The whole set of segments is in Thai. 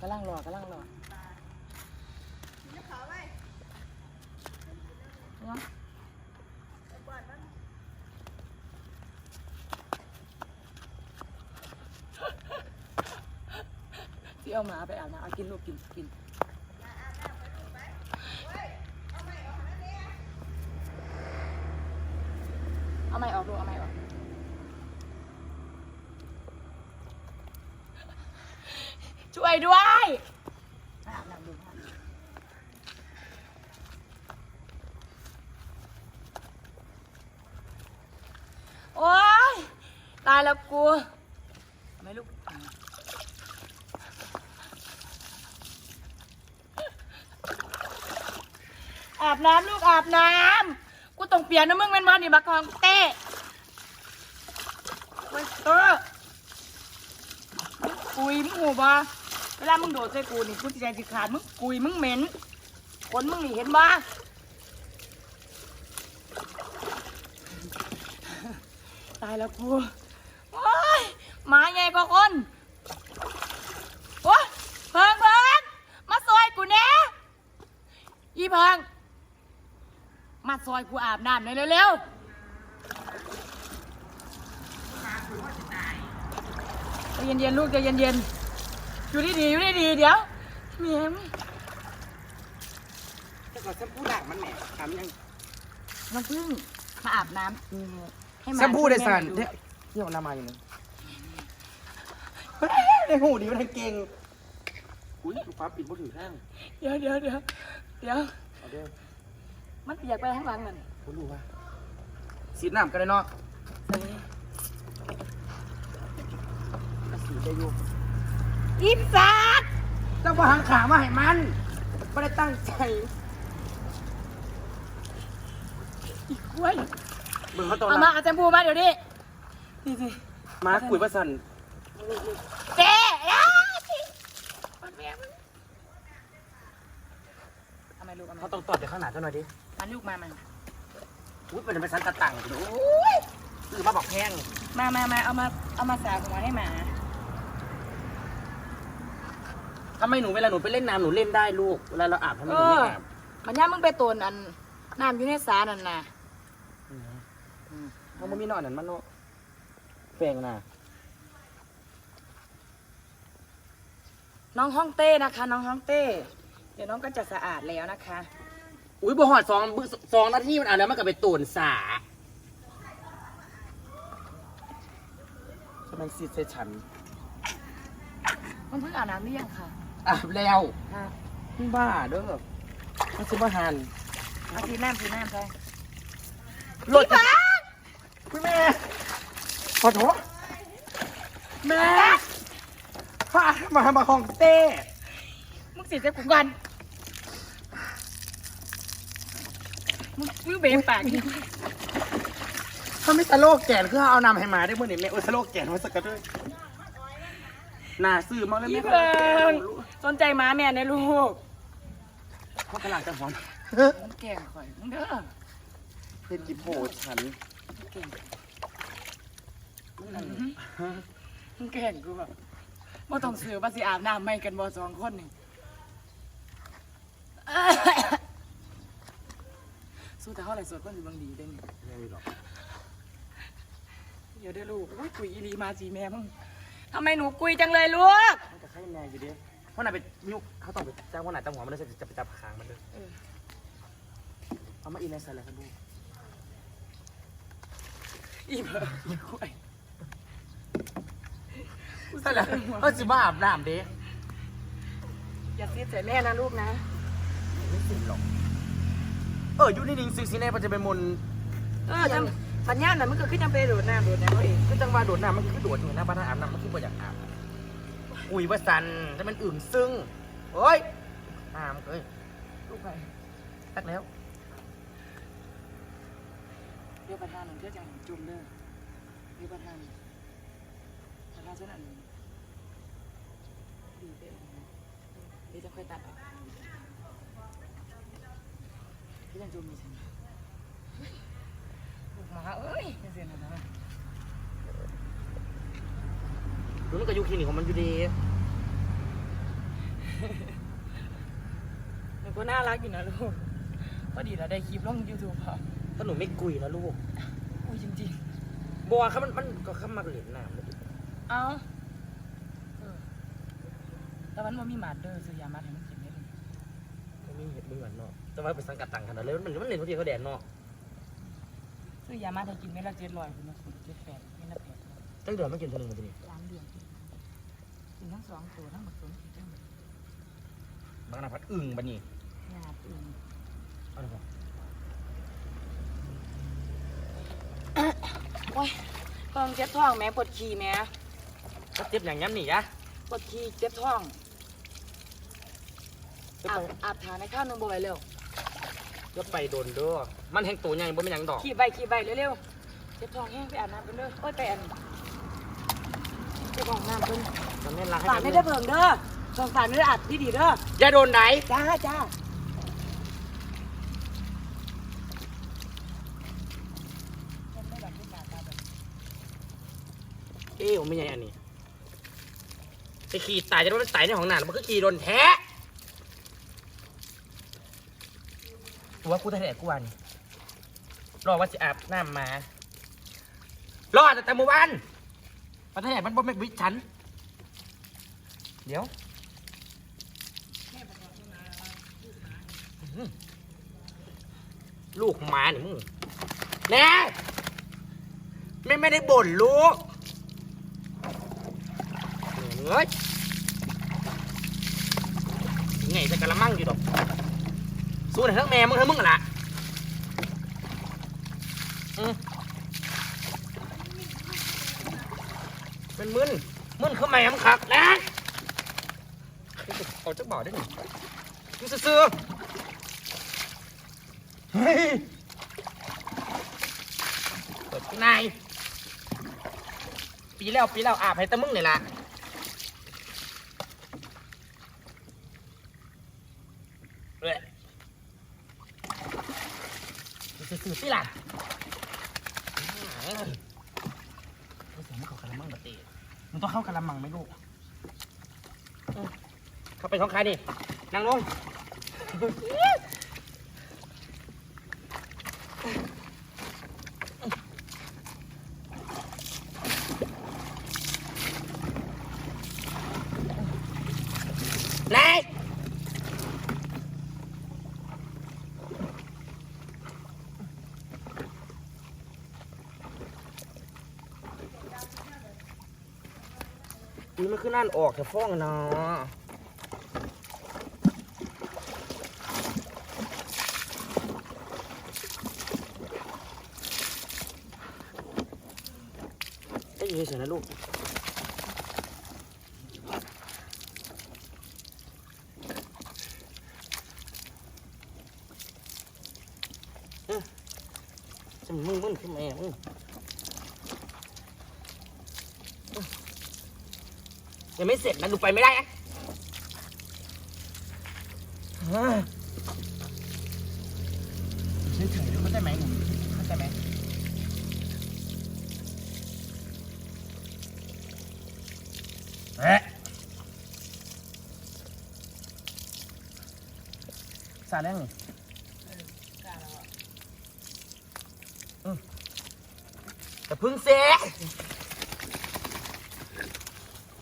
กำลังรอกำลังรอเนาะที่เอาหมาไปอาบน้ำเอากินลูกกินกิน เอาไม่ออกดูเอาไม่ออก ช่วยด้วย โอ๊ย ตายแล้วกูอาไม่ลูกอาบน้ำลูกอาบน้ำกูต้องเปลี่ยนนะมึงแมันมานี่บักของเต้เว้ยเตอร์กุยมึงหูบ่ เวลามึงโดดใส่กูนี่กูจิใจสิขาดมึงกุยมึงเหม็นขนมึงนี่เห็นบ่ตายแล้วกูโอ้ยหมาใหญ่กว่าคนโอ้ยเพิงเพิงมาซอยกูแน่อีเพิงมาซอยกูอาบน้ำหน่อยเร็วๆใจเย็นๆลูกใจเย็นๆ อยู่ดีๆอยู่ดีๆเดี๋ยวเมียมแต่ก่อนฉันพูดหนักมันแหม่ทำยังน้องพึ่งมาอาบน้ำให้หมาฉันพูดได้สันช่วยแม่ดูเที่ยวน้ำมาอยู่นี่ในหูดีมันเก่งอุ้ยลูกฟ้าปิดมือถือข้างเดี๋ยวเดี๋ยวเดี๋ยวเดี๋ยวเอาเด้อมันเปียกไปข้างหลังนั่นคุณรู้ว่าสีดน้ำกันเลยเนาะใส่ก็สีได้อยู่ อีสัตว์เจ้าว่าหางขามาให้มันไม่ได้ตั้งใจ อีกล้วยเบิ่งเขาโตเอาแล้มาวเอาแชมพูมาเดี๋ยวนี้นี่สิมาคุยว่าสันเจ๊อ้าวมันเมียมึงเอามาลูกเอาเขามาต้องตอดเดี๋ยวข้างหน้าเจ้าหน่อยดิมาลูกมามาอุ้ยเป็นไปสันตะตังดูคือมาบอกแพงมามามาเอามาเอามาสาหัวให้หมา ทำไมหนูเวลาหนูไปเล่นน้ำหนูเล่นได้ลูกเวลาเราอาบทำไมหนูไม่อาบมันย่ามึงไปตนอันน้ำอยู่ในสานั่นน่ะเขาไม่มีนอนนั่นมันเนาะแพงนะน้องห้องเต้นะคะ น้องห้องเต้ เดี๋ยวน้องก็จะสะอาดแล้วนะคะ อุ้ยบ่หอดสองมื้อสองนาทีมันอ่านแล้วมันก็ไปตูนสาทำไมซีดใส่ฉัน มันเพิ่งอาบน้ำหรือยังค่ะ อาบแล้วค่ะมึงบ้าเด้อมันซื้อมาหันเอาทีน้ำทีน้ำไปรถคุณแม่ขอโทษแม่พามามาของเต้มึงสิจะกูกันมึงมึงเบะปากนี่ถ้าไม่สโลกแกนคือเอานำให้มาได้เมื่อนี่แม่โอ้ยสโลกแกนมาสักกระด้วย น่าซื้อมาเลยพี่แม่เพิ่งสนใจหมาแม่ในลูกเขากำลังจะหอนมึงแก่งข่อยมึงเด้อเป็นกิโพฉันมึงเก่งมึงแก่งกูแบบว่าต้องซื้อว่าสิอาบน้ำไม่กันบ่สองคนนี่สู้แต่เท่าไหร่สดก็อยู่บางดีเด้นี่ไม่หรอกเดี๋ยวได้ลูกอุ้ยกุยอีหลีมาจีแม่มึง ทำไมหนูกุยจังเลยลูก มันจะใช่แม่อยู่ดิเพราะนายไปยุกเขาต้องไปจ้างว่าไหนตั้งหัวมันเลยจะไปจับขางมันเลยเออ เอามาอีในใส่อะไรครับลูกอีเบอร์อีกุยใส่แล้วเขาจะมาอาบน้ำเด้อย่าเสียใจแม่นะลูกนะ ไม่สิหรอก เอออยู่นี่นิ่งซิกซีเน่มันจะไปมนเออจำ ปัญญาน่ะมันก็ขึ้นจำเป็นโดดน้ำโดดน้ำเอาเองก็จังหวะโดดน้ำมันคือโดดอยู่น้าบ้านอาบน้ำมันคือบ่อยากอาบอุ้ยว่าสันจะมันอื่นซึ่งโอ้ยน้ำเอ้ยลูกไปตักแล้วเดี๋ยวประธานหนึ่งเดี๋ยวจะจุ่มเด้อเดี๋ยวประธานประธานเส้นอันนี้ดีเด้อเดี๋ยวจะค่อยตัดออกเดี๋ยวจะจุ่มมีสิลูกหมาเอ้ยจะเสียหนะดูมันก็อยู่คลินิกของมันอยู่ดีก็น่ารักอยู่นะลูกพอดีเราได้คลิปลงยูทูบค่ะถ้าหนูไม่กุยนะลูกอุ้ยจริงบัวครับมันมันก็เข้ามาเหรียญน้ำเลยๆ เอาเออแต่มันว่ามีหมาดเด้อซื้อยามาให้มันกินได้เลยมันมีเหตุเหมือนเนาะแต่ว่าเป็นสังกัดต่างกันนะเลยมันมันเหรียญเขาเดียวเขาแดนเนาะ ซื้อยามาให้กินไม่ละเจ็ดร้อยคุณนะคุณเจ็ดแปดไม่ละแปดตั้งเดือนไม่กินตัวหนึงเลยทีนี้ล้านเดือนกินทั้งสองตัวทั้งหมดสองกินทั้งหมดบางนาพัดอึ่งบันนี่หยาดอื่นเอาละครับโอ้ยเพิ่งเจ็บท้องแม่ปวดขี้แม่ก็เจ็บอย่างย้ำหนีอะปวดขี้เจ็บท้องก็อาไปบอาบทานในข้าวนึงบ่ไหวเร็ว ก็ไปโดนเด้อมันแห้งตัวใหญ่บ่เป็นหยังดอกขี่ใบขี่ใบเร็วๆเจ็บท้องแห้งไปอาบน้ำกันเด้อโอ้ยไปอันเจ็บท้องน้ำเพิ่นมันแม่นรักให้ฝากไม่ได้เพิ่งเด้อเพิ่งฝากไม่ได้อัดดีดีๆเด้ออย่าโดนไหนจ้าจ้าคนไม่แบบนี้ตาตาแบบเอ้ยผมไม่ใช่อันนี้ไปขี่ตายจะโดนตายในห้องน้ำมันก็ขี่โดนแท้ ว่ากูแท้ๆกูวันรอว่าจะอาบน้ำมา รอดแต่เมื่อวานประเทศมันบ่แม่นวิฉัน เดี๋ยวลูกหมาเนี่ยมึงแน่ไม่ไม่ได้บ่นลูกเฮ้ยไงจะกระมังอยู่ดอก สู้ในทั้งแม่มึงทั้งมึงอะล่ะมเป็นมึนมึนเข้ามาแมคักนะเขาจะบอกได้หนิมึงซื่อเฮ้ยเปิดข้างในปีแล้วปีแล้วอาบให้ตะมึงเนี่ยล่ะ เลยซื้อๆ สิล่ะไม่ใส่ไม่เข้ากะละมังบะตีมันต้องเข้ากะละมังไหมลูกอืมเข้าไปท้องคายดินั่งลงนาย นี่มันคือนั่นออกแต่ฟ้องนะได้ยินเสียงนะลูกเอ้ยจะมึงมึงขึ้นมามึง ยังไม่เสร็จนะดูไปไม่ได้นะเฮ้ยเฉยๆเข้าใจไหมหนูเข้าใจไหมเอ๊ะสาดแรงนี่อืมแต่พึ่งเสะเนี่ยอะเดอะเดอยู่ขนาดไหนอยู่ผีเมียมึงเฮ้ยกูจ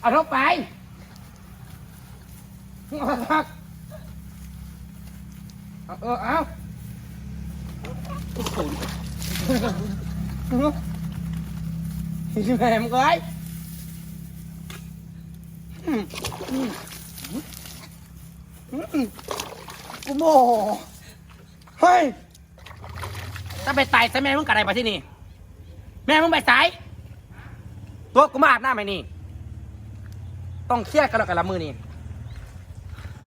เอาเข้าไปเอาเอาเออเอาโอ้โหที่แม่มึงไอ้อืมอืมอืมกูโมโหเฮ้ยถ้าไปตายซะแม่มึงกะไรมาที่นี่ แม่มึงไปสายตัวกูมาอาบน้ำไหมนี่ ต้องเครียดกันแล้วกันละมือนี่